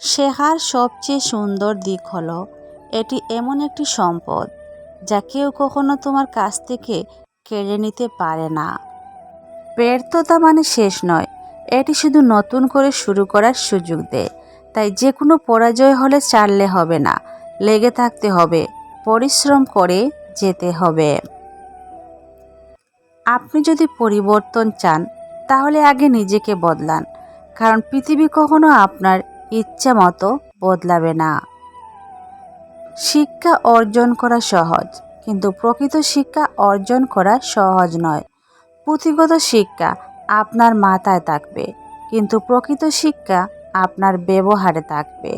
শেখার সবচেয়ে সুন্দর দিক হলো, এটি এমন একটি সম্পদ যা কেউ কখনো তোমার কাছ থেকে কেড়ে নিতে পারে না। ব্যর্থতা মানে শেষ নয়, এটি শুধু নতুন করে শুরু করার সুযোগ দেয় তাই যে কোনো পরাজয় হলে চাললে হবে না, লেগে থাকতে হবে, পরিশ্রম করে যেতে হবে। আপনি যদি পরিবর্তন চান, তাহলে আগে নিজেকে বদলান, কারণ পৃথিবী কখনো আপনার ইচ্ছা মতো বদলাবে না। শিক্ষা অর্জন করা সহজ, কিন্তু প্রকৃত শিক্ষা অর্জন করা সহজ নয়। পুঁথিগত শিক্ষা আপনার মাথায় থাকবে, কিন্তু প্রকৃত শিক্ষা আপনার ব্যবহারে থাকবে।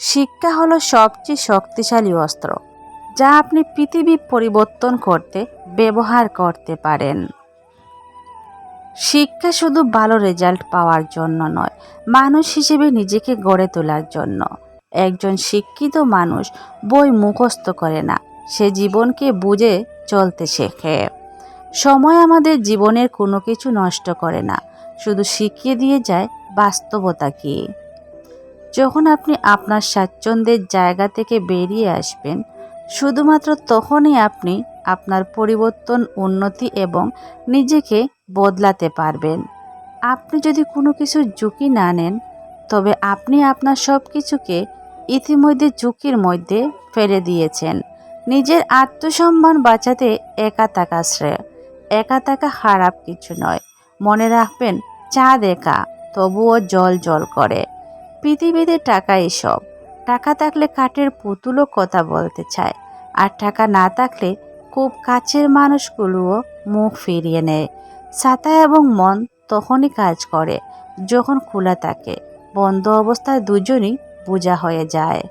শিক্ষা হলো সবচেয়ে শক্তিশালী অস্ত্র, যা আপনি পৃথিবী পরিবর্তন করতে, ব্যবহার করতে পারেন। শিক্ষা শুধু ভালো রেজাল্ট পাওয়ার জন্য নয়, মানুষ হিসেবে নিজেকে গড়ে তোলার জন্য। একজন শিক্ষিত মানুষ বই মুখস্থ করে না, সে জীবনকে বুঝে চলতে শেখে। সময় আমাদের জীবনের কোনো কিছু নষ্ট করে না, শুধু শিখিয়ে দিয়ে যায় বাস্তবতা কী। যখন আপনি আপনার স্বাচ্ছন্দ্যের জায়গা থেকে বেরিয়ে আসবেন, শুধুমাত্র তখনই আপনি আপনার পরিবর্তন, উন্নতি এবং নিজেকে বদলাতে পারবেন। আপনি যদি কোনো কিছু ঝুঁকি না নেন, তবে আপনি আপনার সব কিছুকে ইতিমধ্যে ঝুঁকির মধ্যে ফেলে দিয়েছেন। নিজের আত্মসম্মান বাঁচাতে একা থাকা শ্রেয়। একা থাকা খারাপ কিছু নয়। মনে রাখবেন, চাঁদ একা, তবুও জল জল করে। পৃথিবীতে টাকা এসব টাকা থাকলে কাঠের পুতুলও কথা বলতে চায়। আর টাকা না থাকলে খুব কাছের মানুষগুলোও মুখ ফিরিয়ে নেয়। ছাতা এবং মন তখনই কাজ করে, যখন খোলা থাকে। বন্ধ অবস্থায় দুজনই বোঝা হয়ে যায়।